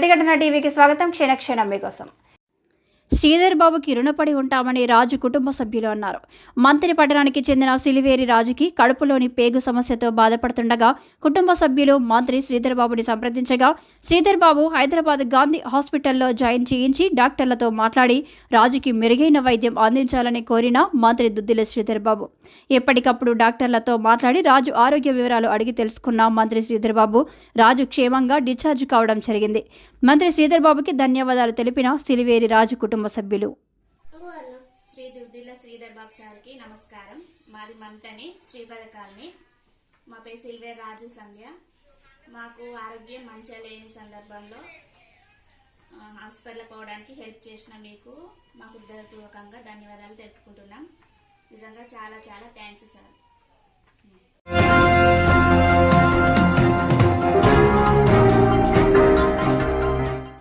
ప్రతిఘటన టీవీకి స్వాగతం. క్షణ మీకోసం. శ్రీధర్ బాబుకి రుణపడి ఉంటామని రాజు కుటుంబ సభ్యులు అన్నారు. మంత్రి పట్టణానికి చెందిన సిలివేరి రాజుకి కడుపులోని పేగు సమస్యతో బాధపడుతుండగా కుటుంబ సభ్యులు మంత్రి శ్రీధర్ బాబుని సంప్రదించగా శ్రీధర్ బాబు హైదరాబాద్ గాంధీ హాస్పిటల్లో జాయిన్ చేయించి డాక్టర్లతో మాట్లాడి రాజుకి మెరుగైన వైద్యం అందించాలని కోరిన మంత్రి దుద్దిల శ్రీధర్ బాబు. ఎప్పటికప్పుడు డాక్టర్లతో మాట్లాడి రాజు ఆరోగ్య వివరాలు అడిగి తెలుసుకున్న మంత్రి శ్రీధర్ బాబు రాజు క్షేమంగా డిశ్చార్జ్ కావడం జరిగింది. మంత్రి శ్రీధర్ బాబుకి ధన్యవాదాలు తెలిపిన సిలివేరి రాజు కుటుంబ సభ్యులు. శ్రీ దుర్దిల్ల శ్రీధర్ బాబు సార్కి నమస్కారం. మాది మంతని శ్రీపద కాలనీ. మా పేరు సిల్వే రాజు సంధ్య. మాకు ఆరోగ్యం మంచిగా లేని సందర్భంలో హాస్పిటల్ పోవడానికి హెల్ప్ చేసిన మీకు మాకు హృదయపూర్వకంగా ధన్యవాదాలు తెలుపుకుంటున్నాం. నిజంగా చాలా చాలా థ్యాంక్స్ సార్.